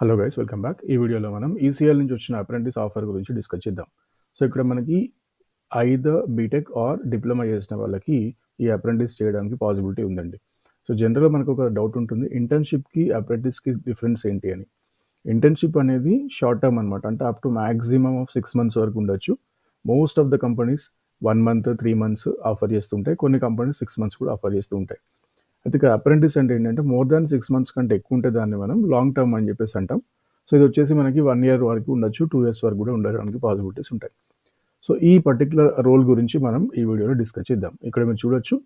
Hello guys welcome back ఈ వీడియోలో మనం ఈసీఎల్ నుంచి వచ్చిన అప్రెంటిస్ ఆఫర్ గురించి డిస్కస్ చేద్దాం. సో ఇక్కడ మనకి ఐద బీటెక్ ఆర్ డిప్లొమా చేసిన వాళ్ళకి ఈ అప్రెంటిస్ చేయడానికి పాసిబిలిటీ ఉందండి. సో జనరల్గా మనకు ఒక డౌట్ ఉంటుంది ఇంటర్న్షిప్కి అప్రెంటిస్కి డిఫరెన్స్ ఏంటి అని. ఇంటర్న్షిప్ అనేది షార్ట్ టర్మ్ అనమాట అంటే up to maximum of six months వరకు ఉండొచ్చు. Most of the companies one month three months offer చేస్తుంటాయి. కొన్ని కంపెనీస్ సిక్స్ మంత్స్ కూడా ఆఫర్ చేస్తూ ఉంటాయి అయితే అప్రెంటిస్ అంటే ఏంటంటే మోర్ దాన్ సిక్స్ మంత్స్ కంటే ఎక్కువ ఉంటే దాన్ని మనం లాంగ్ టర్మ్ అని చెప్పేసి అంటాం. సో ఇది వచ్చేసి మనకి వన్ ఇయర్ వరకు ఉండొచ్చు టూ ఇయర్స్ వరకు కూడా ఉండడానికి పాసిబిలిటీస్ ఉంటాయి. సో ఈ పర్టికులర్ రోల్ గురించి మనం ఈ వీడియోలో డిస్కస్ చేద్దాం. ఇక్కడ మీరు చూడొచ్చు.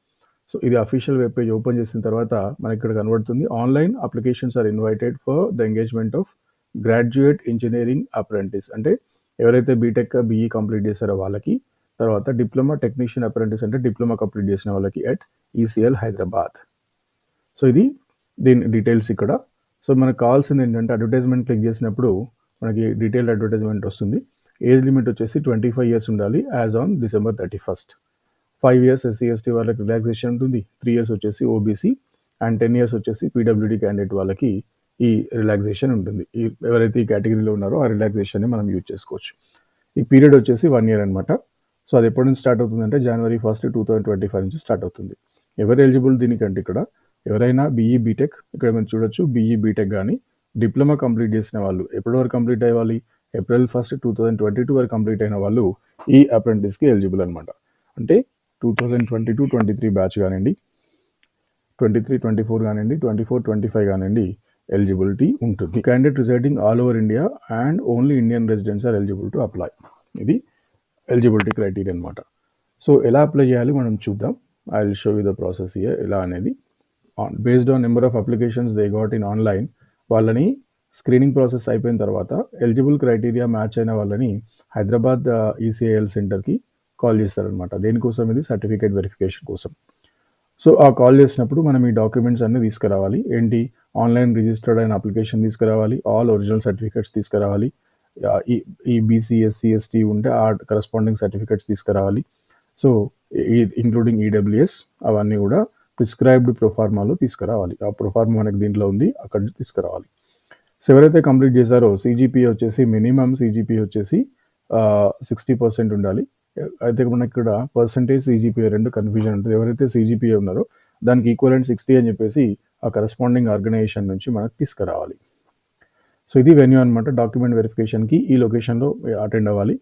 సో ఇది అఫీషియల్ వెబ్ పేజ్ ఓపెన్ చేసిన తర్వాత మనకి ఇక్కడ కనబడుతుంది. Online applications are invited for the engagement of graduate engineering apprentice అంటే ఎవరైతే బీటెక్ బీఈ కంప్లీట్ చేశారో వాళ్ళకి తర్వాత డిప్లొమా టెక్నీషియన్ అప్రెంటిస్ అంటే డిప్లొమా కంప్లీట్ చేసిన వాళ్ళకి ఎట్ ఈసీఎల్ హైదరాబాద్ సో ఇది దీని డీటెయిల్స్ ఇక్కడ. సో మనకు కావాల్సింది ఏంటంటే అడ్వర్టైజ్మెంట్ క్లిక్ చేసినప్పుడు మనకి డీటెయిల్డ్ అడ్వర్టైజ్మెంట్ వస్తుంది. ఏజ్ లిమిట్ వచ్చేసి ట్వంటీ ఫైవ్ ఇయర్స్ ఉండాలి as on December thirty first five years SC ST వాళ్ళకి రిలాక్సేషన్ ఉంటుంది. త్రీ ఇయర్స్ వచ్చేసి ఓబీసీ అండ్ టెన్ ఇయర్స్ వచ్చేసి పీడబ్ల్యూడీ క్యాండిడేట్ వాళ్ళకి ఈ రిలాక్సేషన్ ఉంటుంది. ఈ ఎవరైతే ఈ కేటగిరీలో ఉన్నారో ఆ రిలాక్సేషన్ని మనం యూజ్ చేసుకోవచ్చు. ఈ పీరియడ్ వచ్చేసి వన్ ఇయర్ అనమాట సో అది ఎప్పటి నుంచి స్టార్ట్ అవుతుందంటే January first two thousand twenty five నుంచి స్టార్ట్ అవుతుంది. ఎవరు ఎలిజిబుల్ దీనికంటే ఇక్కడ? ఎవరైనా బీఈ బీటెక్ ఇక్కడ మీరు చూడొచ్చు. బీఈ బీటెక్ కానీ డిప్లొమా కంప్లీట్ చేసిన వాళ్ళు ఎప్పటి వరకు complete అయ్యాలి April first two thousand twenty two వరకు కంప్లీట్ అయిన వాళ్ళు ఈ అప్రెంటిస్కి ఎలిజిబుల్ అనమాట అంటే two thousand twenty two twenty three batch కానివ్వండి ట్వంటీ త్రీ ట్వంటీ ఫోర్ కానివ్వండి ట్వంటీ ఫోర్ ట్వంటీ ఫైవ్ కానివ్వండి ఎలిజిబిలిటీ ఉంటుంది. Candidate residing all over India and only Indian residents are eligible to apply ఇది ఎలిజిబిలిటీ క్రైటీరియా అనమాట so ఎలా apply చేయాలి మనం చూద్దాం. I will show you the process here ఎలా అనేది on based on number of applications they got in online వాళ్ళని screening process అయిపోయిన తర్వాత ఎలిజిబుల్ క్రైటీరియా మ్యాచ్ అయిన వాళ్ళని హైదరాబాద్ ఈసీఐఎల్ సెంటర్కి కాల్ చేస్తారనమాట దేనికోసం ఇది? సర్టిఫికేట్ వెరిఫికేషన్ కోసం. సో ఆ కాల్ చేసినప్పుడు మనం ఈ డాక్యుమెంట్స్ అన్నీ తీసుకురావాలి. ఏంటి? ఆన్లైన్ రిజిస్టర్డ్ అయిన అప్లికేషన్ తీసుకురావాలి. ఆల్ ఒరిజినల్ సర్టిఫికేట్స్ తీసుకురావాలి. ఈ ఈ బీసీఎస్సీ ఎస్టీ ఉంటే ఆ కరస్పాండింగ్ సర్టిఫికేట్స్ తీసుకురావాలి. సో ఇంక్లూడింగ్ ఈడబ్ల్యూఎస్ అవన్నీ కూడా ప్రిస్క్రైబ్డ్ ప్రొఫార్మాలో తీసుకురావాలి. ఆ ప్రొఫార్మా మనకి దీంట్లో ఉంది అక్కడ తీసుకురావాలి. సో ఎవరైతే కంప్లీట్ చేశారో సీజీపీ వచ్చేసి మినిమం సీజీపీ వచ్చేసి సిక్స్టీ పర్సెంట్ ఉండాలి. అయితే మనకి ఇక్కడ పర్సంటేజ్ సీజీపీఏ రెండు కన్ఫ్యూజన్ ఉంటుంది. ఎవరైతే సీజీపీఏ ఉన్నారో దానికి ఈక్వలెంట్ సిక్స్టీ అని చెప్పేసి ఆ కరస్పాండింగ్ ఆర్గనైజేషన్ నుంచి మనకు తీసుకురావాలి. సో ఇది వెన్యూ అనమాట డాక్యుమెంట్ వెరిఫికేషన్కి ఈ లొకేషన్లో అటెండ్ అవ్వాలి.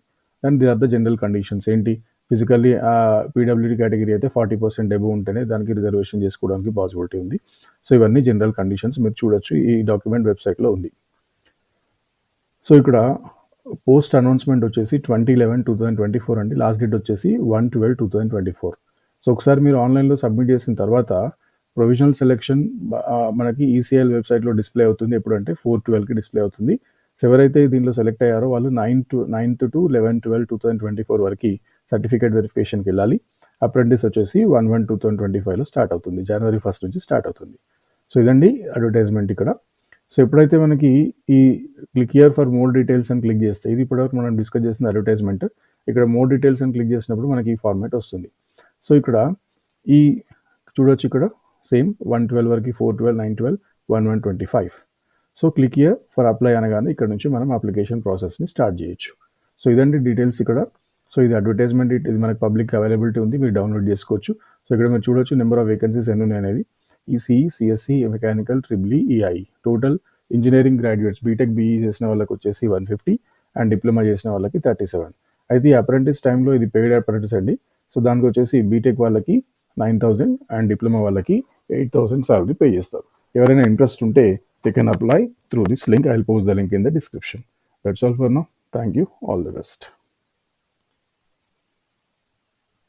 And the are the general conditions ఏంటి? ఫిజికల్లీ పీడబ్ల్యూడీ కేటగిరీ అయితే ఫార్టీ పర్సెంట్ ఎబో ఉంటేనే దానికి రిజర్వేషన్ చేసుకోవడానికి పాసిబిలిటీ ఉంది. సో ఇవన్నీ జనరల్ కండిషన్స్ మీరు చూడొచ్చు. ఈ డాక్యుమెంట్ వెబ్సైట్లో ఉంది. సో ఇక్కడ పోస్ట్ అనౌన్స్మెంట్ వచ్చేసి twenty eleven two thousand twenty four అండి. లాస్ట్ డేట్ వచ్చేసి one twelve two thousand twenty four so ఒకసారి మీరు ఆన్లైన్లో సబ్మిట్ చేసిన తర్వాత ప్రొవిజనల్ సెలెక్షన్ మనకి ఈసీఎల్ వెబ్సైట్లో డిస్ప్లే అవుతుంది. ఎప్పుడంటే ఫోర్ ట్వెల్వ్కి డిస్ప్లే అవుతుంది. ఎవరైతే దీనిలో సెలెక్ట్ అయ్యారో వాళ్ళు nine to ninth to eleven twelve two thousand twenty four వరకు సర్టిఫికేట్ వెరిఫికేషన్కి వెళ్ళాలి. అప్రెంటిస్ వచ్చేసి one one two thousand twenty ఫైవ్లో స్టార్ట్ అవుతుంది. జనవరి ఫస్ట్ నుంచి స్టార్ట్ అవుతుంది. సో ఇదండి అడ్వర్టైజ్మెంట్ ఇక్కడ. సో ఎప్పుడైతే మనకి ఈ click here for more details అని క్లిక్ చేస్తే ఇది ఇప్పటివరకు మనం డిస్కస్ చేసిన అడ్వర్టైజ్మెంట్ ఇక్కడ మోర్ డీటెయిల్స్ అని క్లిక్ చేసినప్పుడు మనకి ఈ ఫార్మాట్ వస్తుంది. సో ఇక్కడ ఈ చూడొచ్చు ఇక్కడ. సేమ్ వన్ ట్వెల్వ్ వరకు four twelve nine twelve one one twenty five so click here for apply అనగానే ఇక్కడ నుంచి మనం అప్లికేషన్ ప్రాసెస్ని స్టార్ట్ చేయొచ్చు. సో ఇదండి డీటెయిల్స్ ఇక్కడ. సో ఇది అడ్వర్టైజ్మెంట్ ఇది మనకు పబ్లిక్ అవైలబిలిటీ ఉంది మీరు డౌన్లోడ్ చేసుకోవచ్చు. సో ఇక్కడ మీరు చూడొచ్చు నెంబర్ ఆఫ్ వేకెన్సీస్ ఎన్ని ఉన్నాయి అనేది ECE CSC mechanical triple E EI total engineering graduates BTech BE చేసిన వాళ్ళకి వచ్చేసి వన్ ఫిఫ్టీ అండ్ డిప్లొమా చేసిన వాళ్ళకి థర్టీ సెవెన్ అయితే ఈ అప్రెంటిస్ టైంలో ఇది పెయిడ్ అప్రెంటిస్ అండి. సో దానికి వచ్చేసి బీటెక్ వాళ్ళకి నైన్ థౌసండ్ అండ్ డిప్లొమా వాళ్ళకి ఎయిట్ థౌసండ్ సాలరీ పే చేస్తారు. ఎవరైనా ఇంట్రెస్ట్ ఉంటే they can apply through this link. I'll post the link in the description. That's all for now. Thank you. All the best.